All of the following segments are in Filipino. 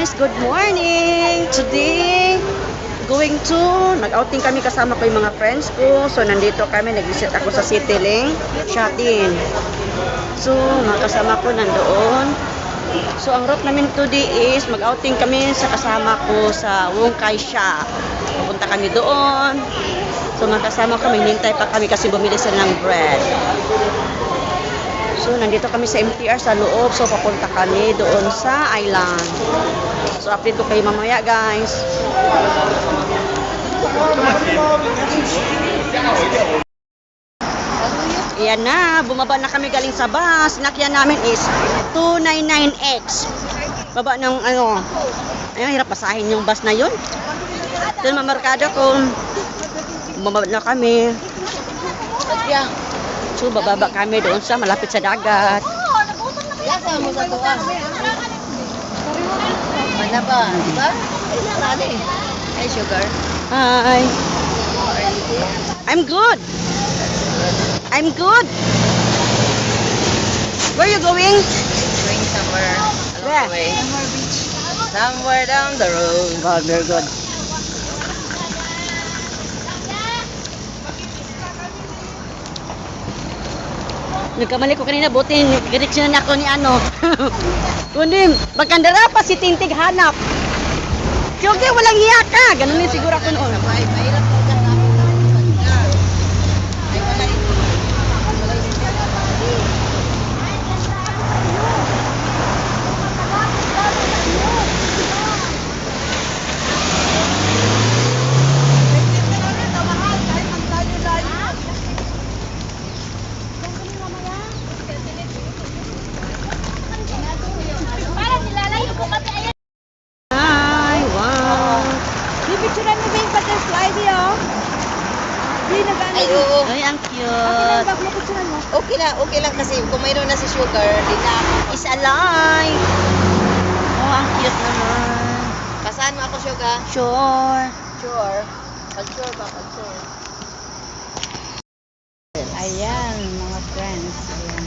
guys, good morning! Today, going to, nag-outing kami kasama ko yung mga friends ko. So, nandito kami, nag-visit ako sa Citylink, Shatin. So, mga kasama ko nandoon. So, ang route namin today is, mag-outing kami sa kasama ko sa Wong Kai Sha. Pupunta kami doon. So, mga kasama ko, may hintay pa kami kasi bumili sila ng bread. So, nandito kami sa MTR sa loob. So, papunta kami doon sa island. So, update ko kayo mamaya, guys. Ayan na, bumaba na kami galing sa bus. Nakyan namin is 299X. Baba ng ano, ayun, hirap pasahin yung bus na yun. Doon mamarkado kung bumaba na kami. So, bababa kami doon sa malapit sa dagat. Yasa mo sa tuwa. Mana ba? Di ba? Hey, sugar. Hi. I'm good. I'm good. Where you going? Going somewhere along Where? the way. Somewhere down the road. Wow, very good. Nagkamali ko kanina, buti direksyon na ako ni ano. Kundi, magkandara pa si Tintig hanap. Sige, walang hiya ka. Ganun din siguro ako noon. Mahirap mo ka na. Ay, wala ito. Wala ito. Hi, wow. Pipicturean mo ba yung butterfly niyo? Hindi na gano'n. Ay, oo. Ay, ang cute. Bak mo picturean mo. Okay lang, kasi kung mayroon na si sugar, di na ako. Is alive. Oh, ang cute naman. Kasaan mo ako, sugar? Sure. Sure. Pag sure ba? Pag sure. Ayan, mga friends. Ayan.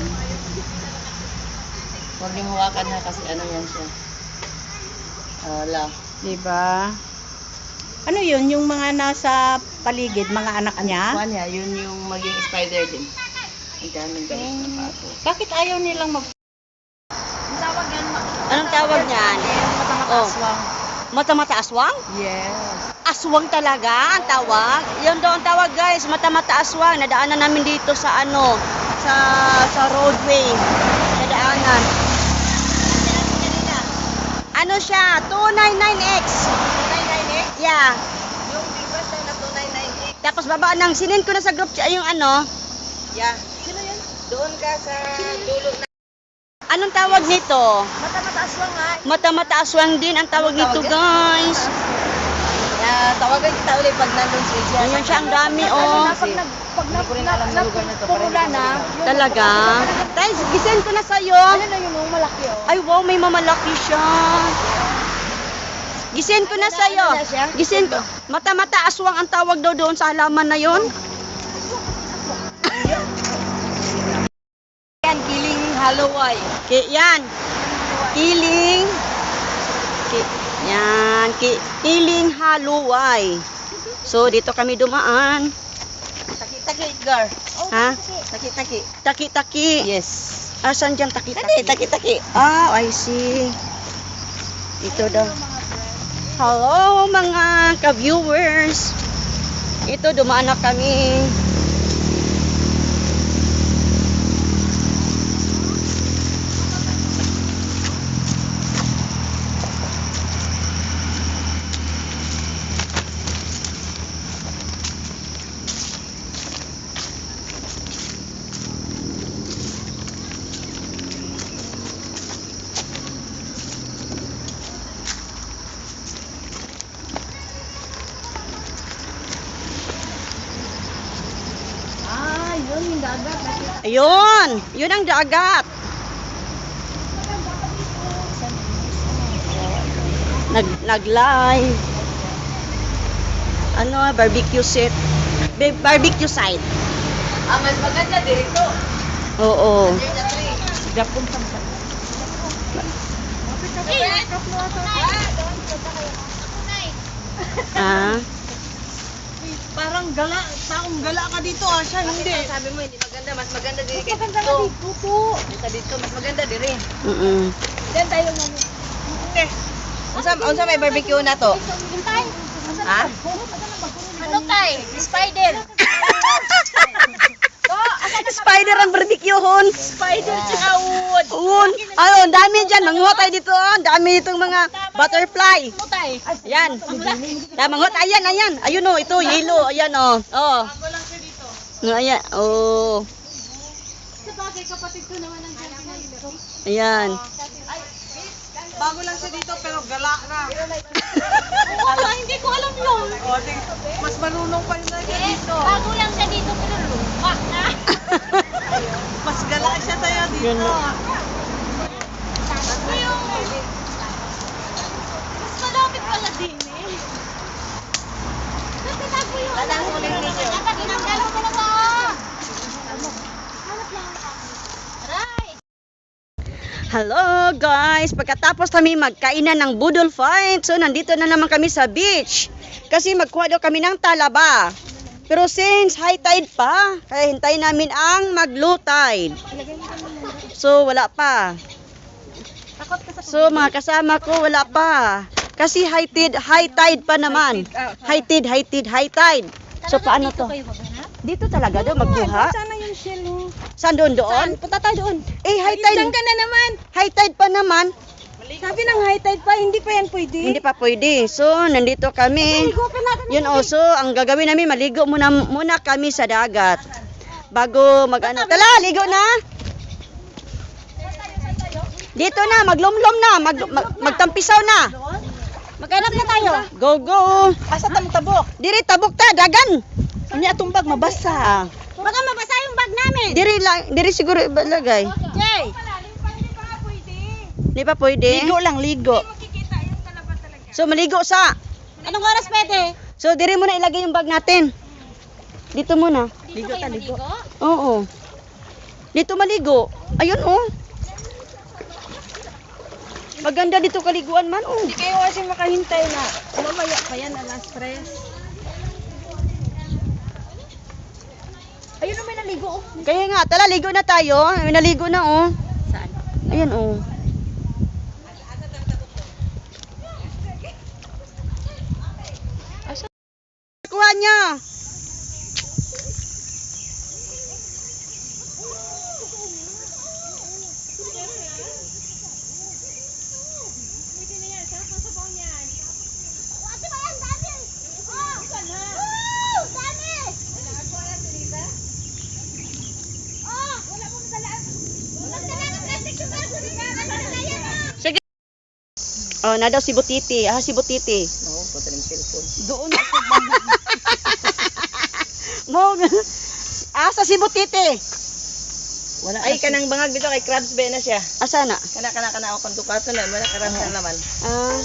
Huwag niyo hawakan ha kasi ano yan siya. Wala. Diba? Ano yun? Yung mga nasa paligid, mga anak niya? Kuhan niya, yun yung maging spider din. Ang daming galit na pato. Bakit ayaw nilang mag... Anong tawag niyan? Oh. Aswang. Mata-mata aswang? Yes. Aswang talaga ang tawag. Yun daw ang tawag guys, mata-mata aswang. Nadaanan namin dito sa ano, sa sa roadway. Nadaanan. Ano siya? 299X. 299X? Yeah. Yung big bus na 299X. Tapos baba nang sinin ko na sa group chat yung ano. Yeah. Sino yan? Doon ka sa dulo na. Anong tawag nito? Mata-mata aswang ha. Mata-mata aswang din ang tawag nito guys. Yeah, tawagan kita ulit pag nandun si Jia. Ayun siya ang dami oh. Pag nag... Pag ko rin alam na. Talaga? Guys, gisend ko na sa'yo. Ano na yun? Yung malaki oh. Ay, wow, may mamalaki siya. Gisend ko na sa'yo. Gisend ko. Mata-mata aswang ang tawag daw doon sa halaman na yon. Yan, halaway. Ki, yan. Kiling. Ki, yan. Ki, kiling haluway. So, dito kami dumaan. Taki-taki, Edgar. Ha? Taki-taki. Taki-taki. Yes. Asan dyan taki-taki? Taki-taki. Ah, I see. Ito daw. Hello mga ka-viewers. Ito, dumaan na kami. Ah, yun yung dagat. Nakita. Ayun, yun ang dagat. Nag nag-live. Ano, barbecue set. Ba- Barbecue site. Ah, mas maganda dito. Oo. Gapon sa Eh, Ah, Parang gala, taong gala ka dito ah, siya hindi. Sabi mo, hindi maganda. Mas maganda diri kay Maganda nga dito. dito po. Sa dito, mas maganda diri. mm Diyan tayo mo. Unsa unsa may barbecue na to? Hintay. Ha? Ano tay? Spider. Spider ang barbecue hon. Spider tsaka wood. Un, ayun, dami dyan. Manguha tayo dito. oh. Dami itong mga butterfly. Ayan. Ayan, manguha tayo. Ayan, ayan. Ayun oh, ito, yellow. Ayan oh. Oh. No, ayan. Oh. Sa bagay kapatid ko naman ang dyan Ayan. Bago lang siya dito pero gala na. Oo, hindi ko alam yun. Mas marunong pa rin dito. Bago lang siya dito pero luma na. Mas gala siya sa'yo dito. Yung... Mas malapit pala din eh. Nagtatago yung alam ko lang dito. Dapat inanggalan ko na ba? Hanap lang. Aray! Hello guys, pagkatapos kami magkainan ng budol fight, so nandito na naman kami sa beach. Kasi magkuha daw kami ng talaba. Pero since high tide pa, kaya hintayin namin ang mag low tide. So wala pa. So mga kasama ko wala pa. Kasi high tide, high tide pa naman. High tide, high tide, high tide. So paano to? Dito talaga daw magkuha? Sana yung shell mo. Saan doon doon? Punta tayo doon. Eh high tide. ka na naman. High tide pa naman. Sabi ng high tide pa, hindi pa yan pwede. Hindi pa pwede. So, nandito kami. Ligo pa natin. Yun also, ang gagawin namin, maligo muna, muna kami sa dagat. Bago mag ano. Tala, ligo na! Dito na, maglumlom na, mag, mag, magtampisaw na. Maghanap na tayo. Go, go! Asa tamo tabok? Diri, tabok ta, dagan! Ano atong bag, mabasa. Baka mabasa yung bag namin. Diri, lang, diri siguro ibalagay. Jay. Di pa pwede? Ligo lang, ligo. So, maligo sa. Anong oras pwede? So, diri muna ilagay yung bag natin. Dito muna. Ligo ta, ligo. Oo. Dito maligo. Ayun oh. Maganda dito kaliguan man oh. Hindi kayo kasi makahintay na. Mamaya pa yan, alas tres. Ayun na may naligo. oh. Kaya nga, tala ligo na tayo. May naligo na oh. Saan? Ayun oh. Asa? Kuha niya. Oh, na daw si Butiti. Ah, si Butiti. Oo, puto ng cellphone. Doon ako. Mo. Asa si Butiti? Wala Ay kanang bangag dito kay Crabs ba na siya. Asa na? Kana kana kana ako kanto kato na, wala Crabs na naman. Ah.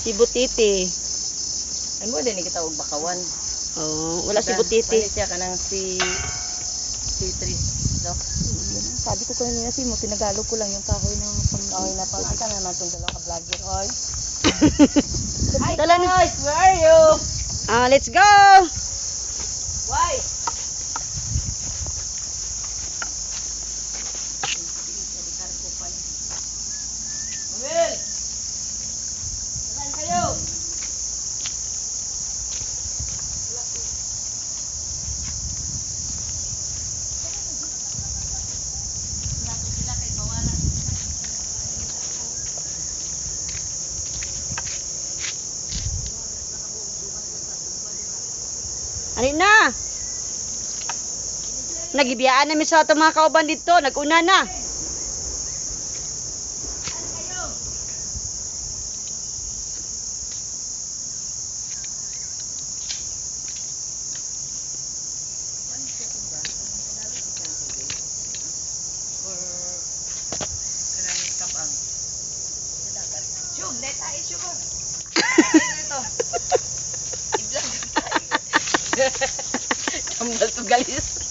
Si Butiti. Ay mo din kita og bakawan. Oh, wala si? Butiti. Palit siya kanang si si Tris. Sabi ko kanina si mo, tinagalog ko lang yung kahoy ng pang... Kahoy na pang asa naman tong dalawa ka vlogger oy. Na. Guys, where are you? Ah, let's go. Why? Will! Saan kayo? Ano na? Nagibiyaan namin sa ato mga kauban dito. Naguna na. Kambal to galis.